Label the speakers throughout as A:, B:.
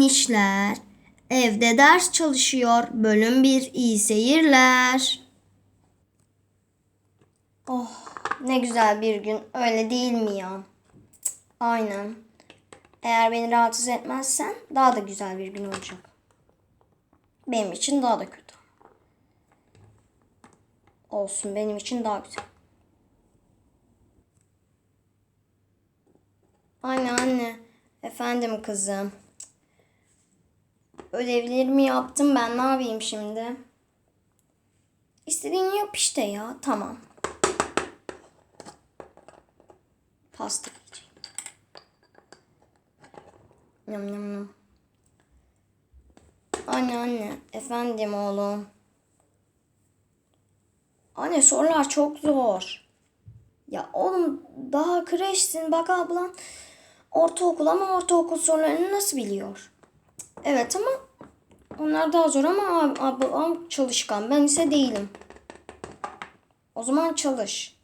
A: İşler. Evde ders çalışıyor. Bölüm 1 iyi seyirler. Oh ne güzel bir gün. Öyle değil mi ya? Aynen. Eğer beni rahatsız etmezsen daha da güzel bir gün olacak. Benim için daha da kötü. Olsun benim için daha güzel. Anne anne. Efendim kızım. Ödevlerimi yaptım ben ne yapayım şimdi? İstediğini yap işte ya. Tamam. Pasta yiyeceğim. Yum yum yum. Anne anne. Efendim oğlum. Anne sorular çok zor. Ya oğlum daha kreşsin. Bak ablan ortaokul ama ortaokul sorularını nasıl biliyor? Evet ama onlar daha zor ama ab- ablam çalışkan. Ben ise değilim. O zaman çalış.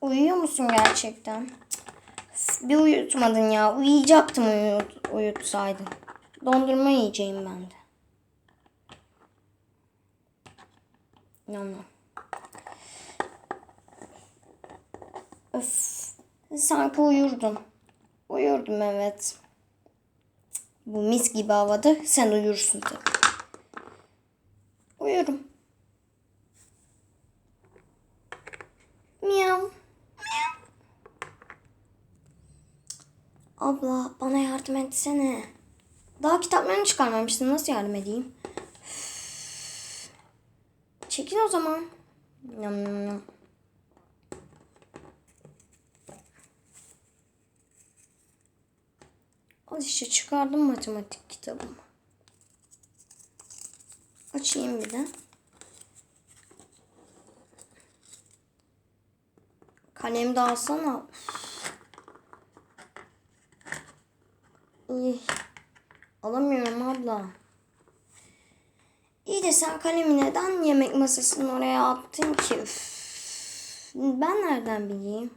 A: Uyuyor musun gerçekten? Bir uyutmadın ya. Uyuyacaktım uyut, uyutsaydın. Dondurma yiyeceğim ben de. Yum. Öf. Sanki uyurdum. Uyurdum evet. Bu mis gibi havada sen uyursun tabii. Uyurum. Miyav. Abla bana yardım etsene. Daha kitaplarını çıkarmamıştın. Nasıl yardım edeyim? Çekil o zaman. Yam yam yam. Al işte çıkardım matematik kitabımı. Açayım bir de. Kalem de alsana. İyi. Alamıyorum abla. İyi de sen kalemi neden yemek masasının oraya attın ki? Üf. Ben nereden bileyim?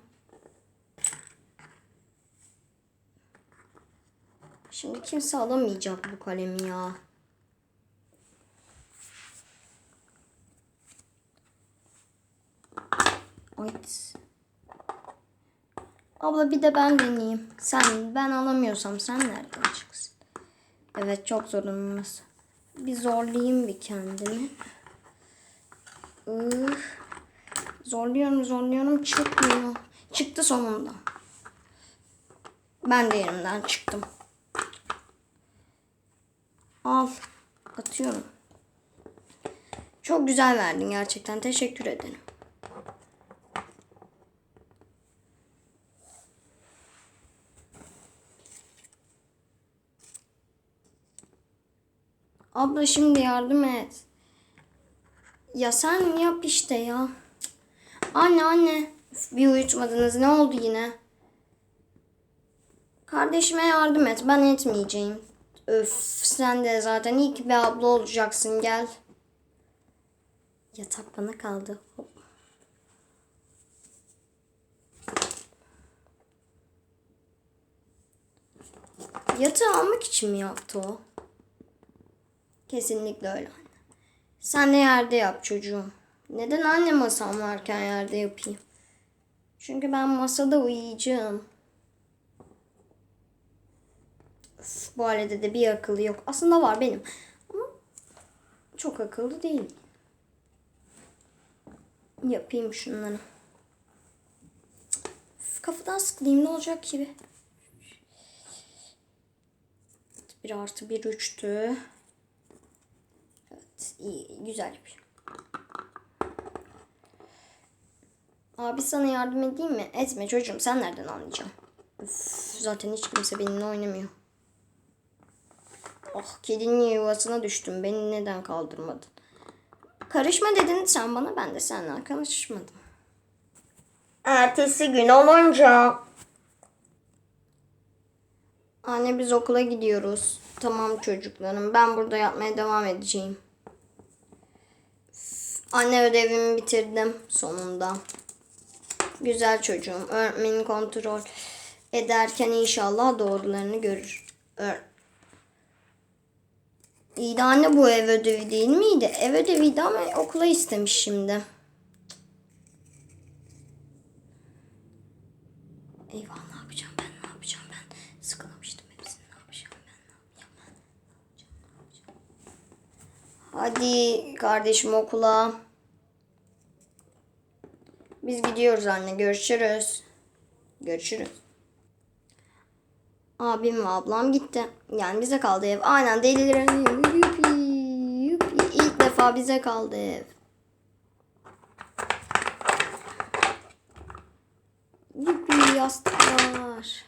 A: Şimdi kimse alamayacak bu kalemi ya. Ay. Abla bir de ben deneyeyim. Sen ben alamıyorsam sen nereden çıksın? Evet çok zorunlu. Bir zorlayayım bir kendimi. Ih. Zorluyorum zorluyorum çıkmıyor. Çıktı sonunda. Ben de yerimden çıktım. Al. Atıyorum. Çok güzel verdin gerçekten. Teşekkür ederim. Abla şimdi yardım et. Ya sen yap işte ya. Anne anne. Üf, Bir uyutmadınız. Ne oldu yine? Kardeşime yardım et. Ben etmeyeceğim. Öf sen de zaten iyi ki bir abla olacaksın gel. Yatak bana kaldı. Hop. Yatağı almak için mi yaptı o? Kesinlikle öyle. Sen de yerde yap çocuğum. Neden anne masam varken yerde yapayım? Çünkü ben masada uyuyacağım. Bu ailede de bir akıllı yok. Aslında var benim. Ama çok akıllı değil. Yapayım şunları. Kafadan sıkılayım ne olacak ki? Bir artı bir üçtü. Evet iyi güzel yapıyorum. Abi sana yardım edeyim mi? Etme çocuğum sen nereden anlayacaksın? Üf, zaten hiç kimse benimle oynamıyor. Ah kedinin yuvasına düştüm. Beni neden kaldırmadın? Karışma dedin sen bana ben de senden karışmadım. Ertesi gün olunca. Anne biz okula gidiyoruz. Tamam çocuklarım ben burada yatmaya devam edeceğim. Anne ödevimi bitirdim sonunda. Güzel çocuğum. Öğretmenin kontrol ederken inşallah doğrularını görür. Ör- İyi de anne bu ev ödevi değil miydi? Ev ödeviydi ama okula istemiş şimdi. Eyvah ne yapacağım ben ne yapacağım ben? Sıkılmıştım hepsini ne yapacağım ben ne yapacağım ben? Hadi kardeşim okula. Biz gidiyoruz anne görüşürüz. Görüşürüz. Abim ve ablam gitti. Yani bize kaldı ev. Aynen delilerin yupi, yupi. İlk defa bize kaldı ev. Yupi yastıklar.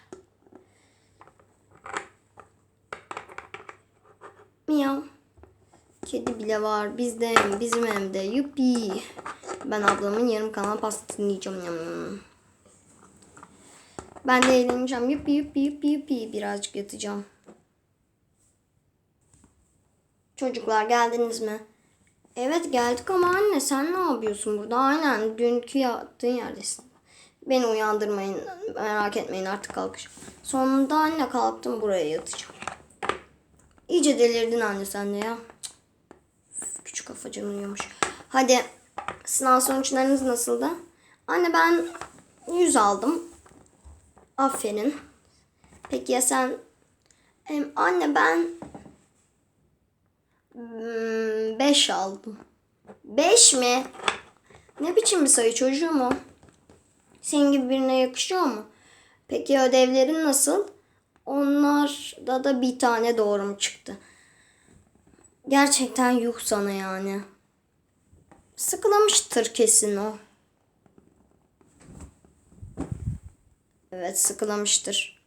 A: Miyav. Kedi bile var. Bizde bizim evde. Yupi. Ben ablamın yarım kalan pastasını yiyeceğim. Yam. Ben de eğleneceğim. Yupi yupi yupi yupi. Birazcık yatacağım. Çocuklar geldiniz mi? Evet geldik ama anne sen ne yapıyorsun burada? Aynen dünkü yattığın yerdesin. Beni uyandırmayın. Merak etmeyin artık kalkacağım. Sonunda anne kalktım buraya yatacağım. İyice delirdin anne sen de ya. Cık. Küçük kafacan uyumuş. Hadi sınav sonuçlarınız nasıldı? Anne ben 100 aldım. Aferin. Peki ya sen? Em, anne ben 5 aldım. 5 mi? Ne biçim bir sayı çocuğum o? Senin gibi birine yakışıyor mu? Peki ödevlerin nasıl? Onlarda da bir tane doğrum çıktı. Gerçekten yuh sana yani. Sıkılamıştır kesin o. Evet sıkılamıştır.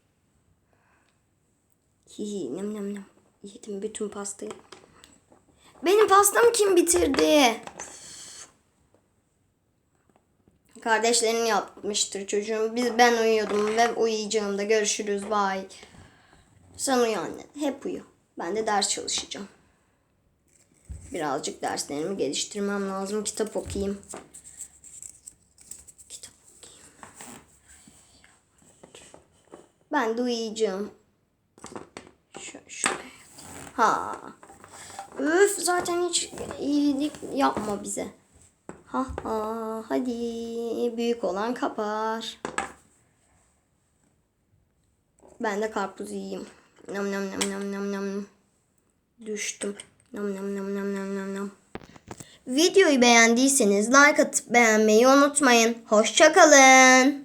A: Hihi nem nem nem. Yedim bütün pastayı. Benim pastamı kim bitirdi? Kardeşlerin yapmıştır çocuğum. Biz ben uyuyordum ve uyuyacağım da görüşürüz. Bye. Sen uyu anne. Hep uyu. Ben de ders çalışacağım. Birazcık derslerimi geliştirmem lazım. Kitap okuyayım. Kitap okuyayım. Ben de uyuyacağım. Şuraya. Ha. Üf zaten hiç iyilik yapma bize. Ha ha hadi büyük olan kapar. Ben de karpuz yiyeyim. Nam nam nam nam nam nam. Düştüm. Nam nam nam nam nam nam nam. Videoyu beğendiyseniz like atıp beğenmeyi unutmayın. Hoşçakalın.